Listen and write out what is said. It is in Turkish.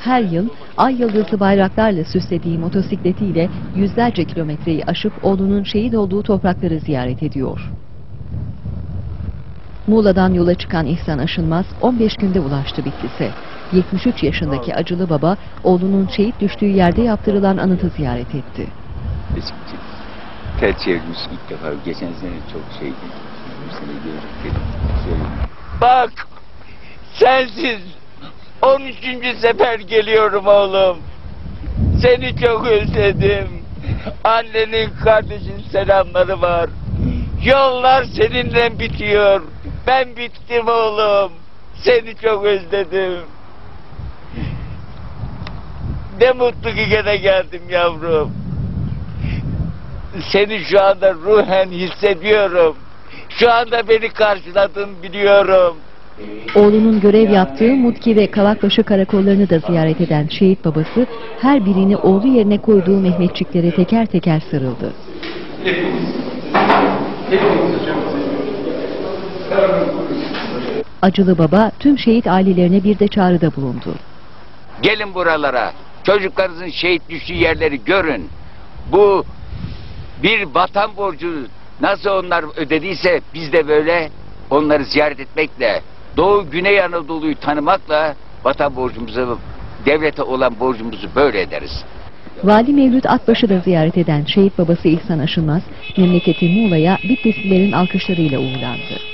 her yıl ay yıldızlı bayraklarla süslediği motosikletiyle yüzlerce kilometreyi aşıp oğlunun şehit olduğu toprakları ziyaret ediyor. Muğla'dan yola çıkan İhsan Aşınmaz 15 günde ulaştı Bitlis'e. 73 yaşındaki acılı baba oğlunun şehit düştüğü yerde yaptırılan anıtı ziyaret etti. Eski tel çevirmiş ilk defa. Geçen sene çok şeydi. Bu sene gördük dedim. Bak sensiz 13. sefer geliyorum oğlum. Seni çok özledim. Annenin kardeşin selamları var. Yollar seninle bitiyor. Ben bittim oğlum. Seni çok özledim. Ne mutlu ki gene geldim yavrum. Seni şu anda ruhen hissediyorum. Şu anda beni karşıladın biliyorum. Oğlunun görev yaptığı Mutki ve Kavakbaşı karakollarını da ziyaret eden şehit babası her birini oğlu yerine koyduğu Mehmetçiklere teker teker sarıldı. Acılı baba tüm şehit ailelerine bir de çağrıda bulundu. Gelin buralara. Çocuklarınızın şehit düştüğü yerleri görün. Bu bir vatan borcu nasıl onlar ödediyse biz de böyle onları ziyaret etmekle Doğu Güney Anadolu'yu tanımakla vatan borcumuzu devlete olan borcumuzu böyle ederiz. Vali Mevlüt Akbaş'ı da ziyaret eden şehit babası İhsan Aşılmaz, memleketi Muğla'ya Bitlislilerin alkışlarıyla uğurlandı.